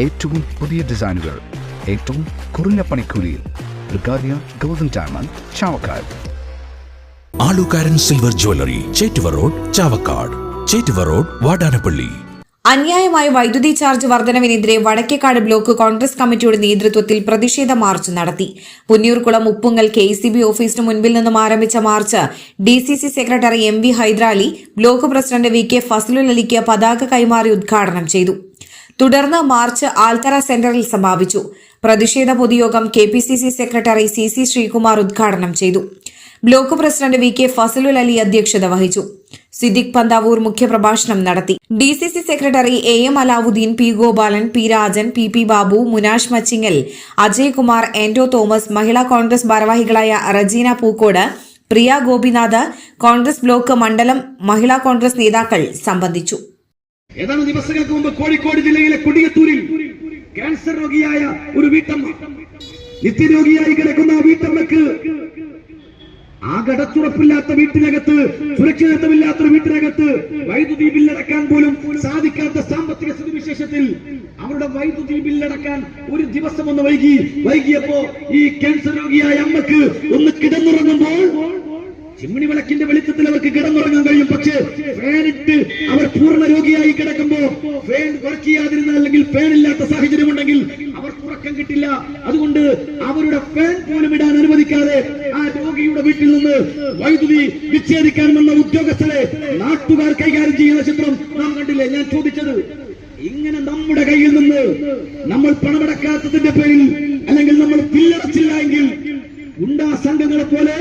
ഏറ്റവും പുതിയ ഡിസൈനുകൾ ഏറ്റവും കുറഞ്ഞ പണിക്കൂലിയിൽ ബ്രിഗാദിയ golden diamond Chavakkad. Alukaran silver jewellery Chettuva road Chavakkad. Chettuva road Vadanappally. അന്യായമായ വൈദ്യുതി ചാർജ് വർധനവിനെതിരെ വടക്കേക്കാട് ബ്ലോക്ക് കോൺഗ്രസ് കമ്മിറ്റിയുടെ നേതൃത്വത്തിൽ പ്രതിഷേധ മാർച്ച് നടത്തി. Punnoorkulam Uppungal K C B ഓഫീസിന് മുൻപിൽ നിന്നും ആരംഭിച്ച march D C C secretary M V Hydrali block president V K Fasalul അലിക്ക് പതാക കൈമാറി ഉദ്ഘാടനം ചെയ്തു. തുടർന്ന് മാർച്ച് ആൽത്തറ സെന്ററിൽ സമാപിച്ചു. പ്രതിഷേധ പൊതുയോഗം K P C C secretary C C Sreekumar ഉദ്ഘാടനം ചെയ്തു. Block president V K Fasalul Ali അധ്യക്ഷത വഹിച്ചു. സിദ്ദിഖ് പന്താവൂർ മുഖ്യപ്രഭാഷണം നടത്തി. D C C secretary A M Alavudheen P Gopalan P Rajan P P Babu Munash Machingal Ajaykumar Anto Thomas Mahila Congress ഭാരവാഹികളായ Rajeena Pookode Priya Gopinath Congress block മണ്ഡലം മഹിളാ കോൺഗ്രസ് നേതാക്കൾ സംബന്ധിച്ചു. ഏതാനും ദിവസങ്ങൾക്ക് മുമ്പ് കോഴിക്കോട് ജില്ലയിലെ കുടിയത്തൂരിൽ ക്യാൻസർ രോഗിയായ ഒരു വീട്ടമ്മ നിത്യരോഗിയായി കിടക്കുന്ന ആ വീട്ടമ്മക്ക് ആ കടച്ചുറപ്പില്ലാത്ത വീട്ടിനകത്ത് സുരക്ഷിതത്വമില്ലാത്തൊരു വീട്ടിനകത്ത് വൈദ്യുതി ബില്ലടക്കാൻ പോലും സാധിക്കാത്ത സാമ്പത്തിക സ്ഥിതിവിശേഷത്തിൽ അവരുടെ വൈദ്യുതി ബില്ലടക്കാൻ ഒരു ദിവസം ഒന്ന് വൈകി. വൈകിയപ്പോ ഈ ക്യാൻസർ രോഗിയായ അമ്മയ്ക്ക് ഒന്ന് കിടന്നുറങ്ങുമ്പോൾ ചിമ്മിണി വിളക്കിന്റെ ഫാനിട്ട് അവർ പൂർണ രോഗിയായി കിടക്കുമ്പോ ഫാൻ വർക്ക് ചെയ്യാതിരുന്ന അല്ലെങ്കിൽ ഇല്ലാത്ത സാഹചര്യം ഉണ്ടെങ്കിൽ അവർക്ക് ഉറക്കം കിട്ടില്ല. അതുകൊണ്ട് അവരുടെ ഫാൻ പോലും ഇടാൻ അനുവദിക്കാതെ ആ രോഗിയുടെ വീട്ടിൽ നിന്ന് വൈദ്യുതി വിച്ഛേദിക്കാൻ വന്ന ഉദ്യോഗസ്ഥരെ നാട്ടുകാർ കൈകാര്യം ചെയ്യുന്ന ചിത്രം നാം കണ്ടില്ലേ? ഞാൻ ചോദിച്ചത് ഇങ്ങനെ നമ്മുടെ കയ്യിൽ നിന്ന് നമ്മൾ പണമടക്കാത്തതിന്റെ പേരിൽ അല്ലെങ്കിൽ നമ്മൾ ബില്ലടച്ചില്ല എങ്കിൽ ഗുണ്ടാ സംഘങ്ങളെ പോലെ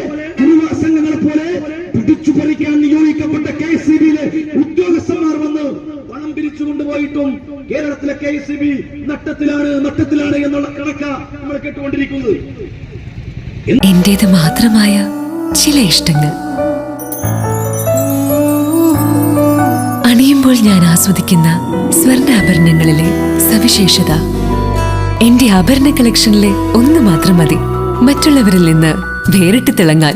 പണം പിരിച്ചു കൊണ്ടുപോയിട്ടും കേരളത്തിലെ കെ സി ബി നട്ടത്തിലാണ് നട്ടത്തിലാണ് എന്നുള്ള കണക്ക നമ്മൾ കേട്ടുകൊണ്ടിരിക്കുന്നത്. എന്റേത് മാത്രമായ ചില ഇഷ്ടങ്ങൾ. അണിയുമ്പോൾ ഞാൻ ആസ്വദിക്കുന്ന സ്വർണാഭരണങ്ങളിലെ സവിശേഷത. എന്റെ ആഭരണ കളക്ഷനിലെ ഒന്ന് മാത്രം മതി. മറ്റുള്ളവരിൽ നിന്ന് വേറിട്ട് തിളങ്ങാൻ